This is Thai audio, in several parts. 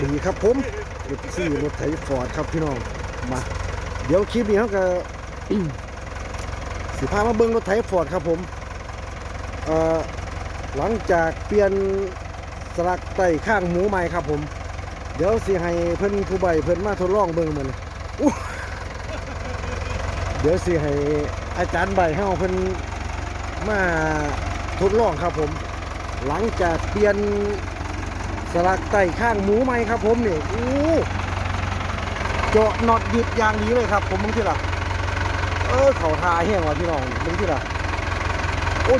ดีครับผมเอฟซีรถไถฟอร์ดครับพี่น้องมา เดี๋ยวคลิปนี้เขาก็สิพามาเบิ่งรถไถฟอร์ดครับผมเอ่อหลังจากเปลี่ยนสลักไตข้างหมูใหม่ครับผม เดี๋ยวสิให้เพิ่นผู้ใบเพิ่นมาทดลองเบิ่งมันอู้เดี๋ยวสิให้อาจารย์ใบเฮาเพิ่นมาทดลองครับผม หลังจากเปลี่ยน สลักไต่ข้างหมูใหมครับผมเนี่ยโอ้เจาะน็อตยึดอย่างดีเลยครับ ผมมึงที่ล่ะเออเขาทาเฮี้งว่ะพี่น้องมึงที่ล่ะโอ้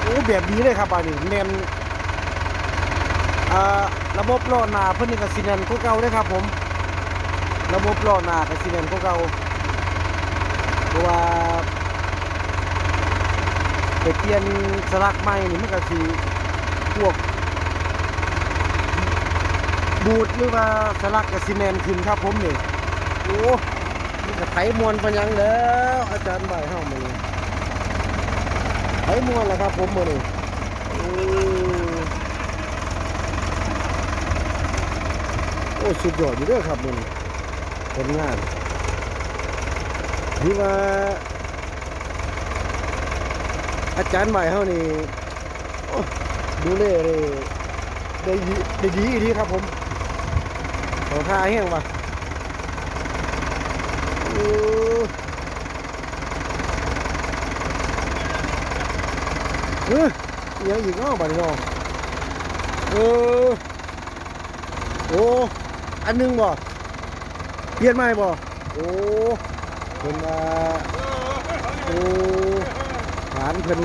โอ้แบบนี้เลยครับอันนี้แนนอ่าระบบล้อนาเพิ่นนี่ก็สิแนนกว่าเก่าเด้ครับผม ระบบล้อนาก็สิแนนกว่าเก่าเพราะว่าไปเปลี่ยนสลักใหม่นี่มันก็สิพวก บูดหรือว่าสลักก็สิแนนขึ้นครับผมนี่โอ้นี่ก็ไถมวนไปยังแล้ว อาจารย์ใบเฮามานี่ไถมวนแล้วครับผมมานี่โอ้โอ้สุดยอดอยู่เด้อครับมันผลงานที่ว่า อาจารย์ใบเฮานี้ดูเลยเลยได้ดีได้ดีอีดีครับผม เขาท่าแห้งว่ะเออเออยังอีกเนาะบัดนี้เนาะเออโอ้อันนึงบ่เปลี่ยนใหม่บ่โอ้เพิ่นว่าโอ้ฐานเพิ่น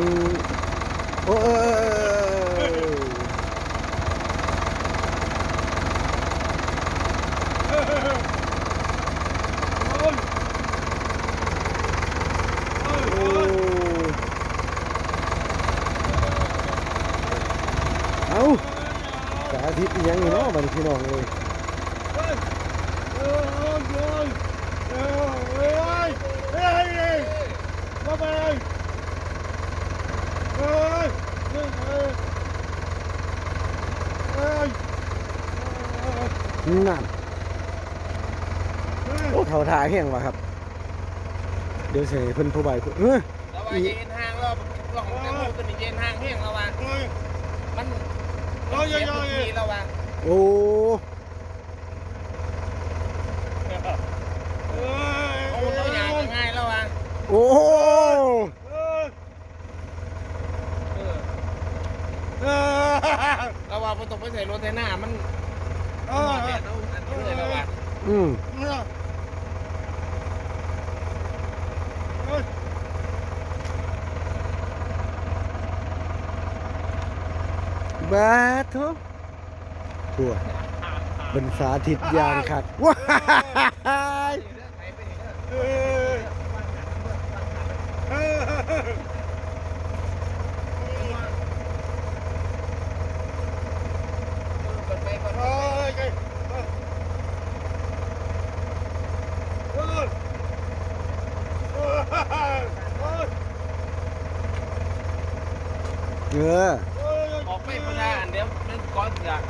โอ้เออโอ้เอาสาธิตอีหยังนี่เนาะ บัดนี้พี่น้องเอ้ยนั่นโอ้เขาทาแห้งว่ะครับ เดี๋ยวเสยเพิ่นผู้ใบเพิ่นเออแล้วว่าเย็นห่างเราลองกันดูตัวนี้เย็นห่างแห้งแล้วว่ามันมันเสียพื้นที่แล้วว่า โอ้เอาตัวอย่างง่ายแล้วว่าโอ้เออแล้วว่าพอตกไปใส่รถไถหน้ามันมันเสียเอาอันนี้เลยแล้วว่าอืมบาทุ ตัวเป็นสาธิตยางคักว้ายเปิดไปก่อนเออออกไปพนันเดี๋ยวมันก้อนเสือก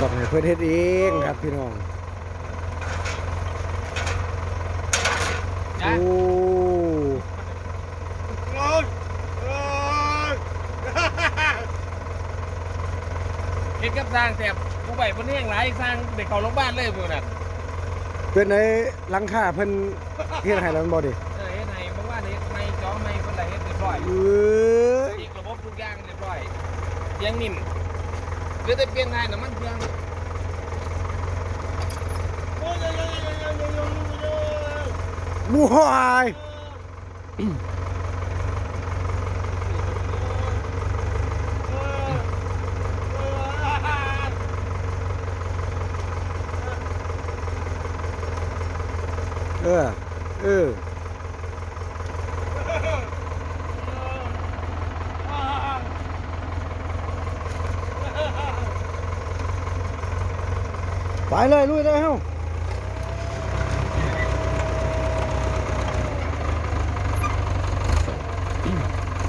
ต้องให้เพื่อนเฮ็ดเองครับพี่น้องนะโอ้เห็นกับสร้างแต่ผู้ใหญ่เพิ่นแห้งหลายสร้างเด็กเขาลงบ้านเลยพวกนั้นเป็นไอ้หลังคาเพิ่นเฮ็ดให้แล้วมันบ่ดิเออเฮ็ดให้เมื่อวานนี้ไม่จ้อไม่คนใดเฮ็ดเรียบร้อยเอ้ยอีกระบบทุกอย่างเรียบร้อยเพียงนิ่ม หรือแต่เปลี่ยนทายน้ำมันเครื่องบวยเออเออ เลยลุยเลยเฮ้า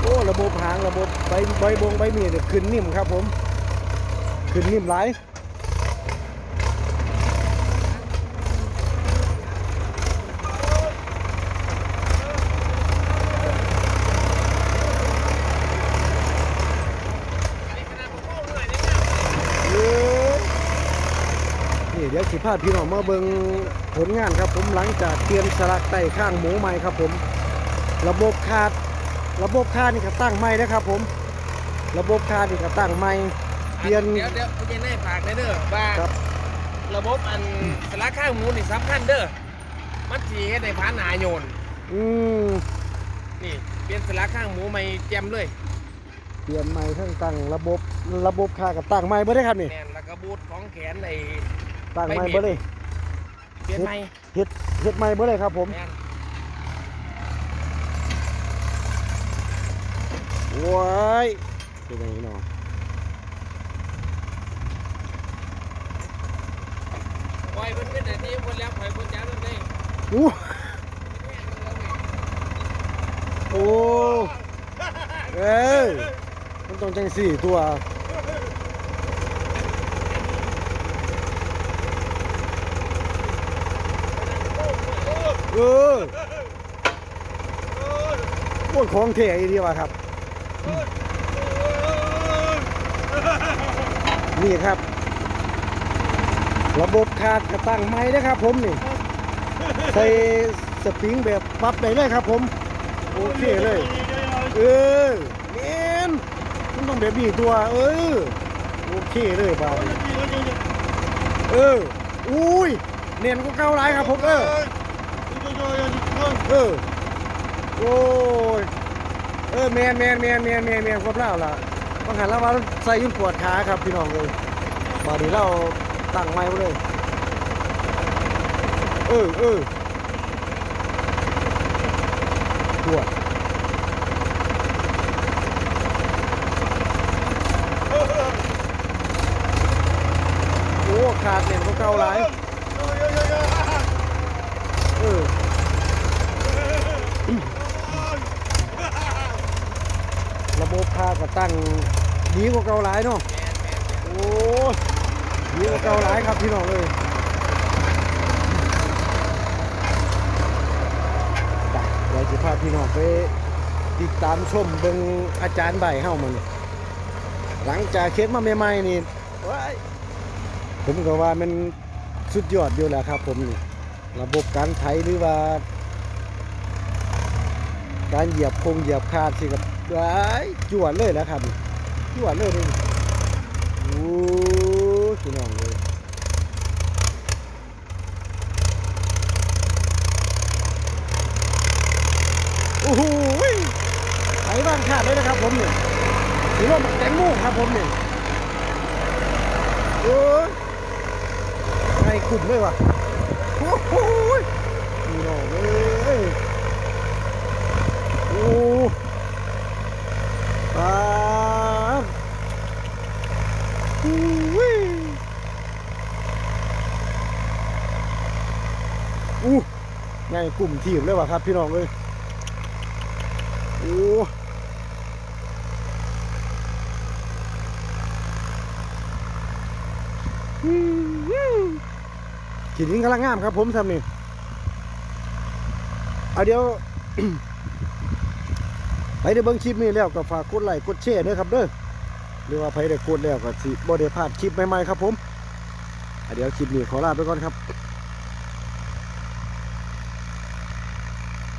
โอ้ระบบหางระบบใบใบบงใบมีดเนี่ยขึ้นนิ่มครับผม ขึ้นขึ้นนิ่มหลาย นี่ขนาดผมโง่เหนื่อยนี่นะ เอ้ยนี่เดี๋ยว สิพาพี่น้องมาเบิงผลงานครับผมหลังจากเปลี่ยนสลักไต่ข้างหมูใหม่ครับผม ระบบคาดระบบคาดนี่ก็ตั้งใหม่นะครับผม ระบบคาดนี่ก็ตั้งใหม่เปลี่ยนเดี๋ยวเดี๋ยวคุณยายนายฝากเลยเด้อว่าครับ ระบบอันสลักข้างหมูนี่สำคัญเด้อมันสีให้ได้พานหนาโยนอืมนี่เปลี่ยนสลักข้างหมูใหม่แจ่มเลยเปลี่ยนใหม่ทั้งตั้งระบบระบบคาดกับตั้งใหม่เบ่ได้ครับนี่แน่นแล้วก็บูทของแขนไอ้ ตั้งใหม่เบ่เลยเปลี่ยนใหม่เฮ็ดเฮ็ดใหม่เบ่เลยครับผมแน่นว้ายเป็นไงเนาะปล่อยเพิ่นขึ้นแต่ที่คนแล้วปล่อยคนจ้าเพิ่นได้อู้โอ้เอ้ยมันต้องจังสี่ตัว เออโคตรของเท่อีดีว่ะครับ นี่ครับ ระบบคาดกระตั้งไม้นะครับ ผมนี่ใส่สปริงแบบปรับได้เลยครับ ผม โอเคเลย เออเมนมันต้องแบบนี้ตัว เออ โอเคเลยบ่าวเออ อุ้ยเนียนก็เก้าหลายครับผมเออ เออ โอ้ย เออแมนแมนแมนแมนแมนแมนครบแล้วล่ะต้องหันแล้วว่าใส่ยุ่นปวดขาครับพี่น้องเลยบาดนี้เราตั้งไม้ไว้เลย เออเออปวดโอ้ขาดเนี่ยเขาเกาหลายเออ ระบบคาก็ตั้งดีกว่าเก่าหลายเนาะโอ้ดีกว่าเก่าหลายครับพี่น้องเลยไปเดี๋ยวจะพาพี่น้องไปติดตามชมเบิ่งอาจารย์ใบเฮ้ามันหลังจากเคสมาใหม่ๆนี่ผมก็ว่ามันสุดยอดอยู่แหละครับ ผมนี่ระบบการไถหรือว่า การเหยียบคงเหยียบคาดสิกับ ว้ายจวดเลยนะครับจวดเลยนี่โอ้พี่น้องเลยโอ้โหไหลบ้างคาดเลยนะครับผมเนี่ยถือว่ามันแตงโมครับผมเนี่ยโอ้ยไงกลุ่มเลยว่ะโอ้โหพี่น้องเอ้ย โอ้ปาบอุ้ย อู้ไงกลุ่มทีมเลยวะครับ พี่น้องเลยโอ้ขีดนิ้กำลังงามครับผมทำนี่เอาเดี๋ยวไปได้เบิ่งคลิปนี้แล้วก็ฝากกดไลค์กดแชร์ด้วยครับเด้อหรือว่าใครได้กดแล้วก็สิบ่ได้พลาดคลิปใหม่ๆครับผมอะเดี๋ยวคลิปนี้ขอลาไปก่อนครับ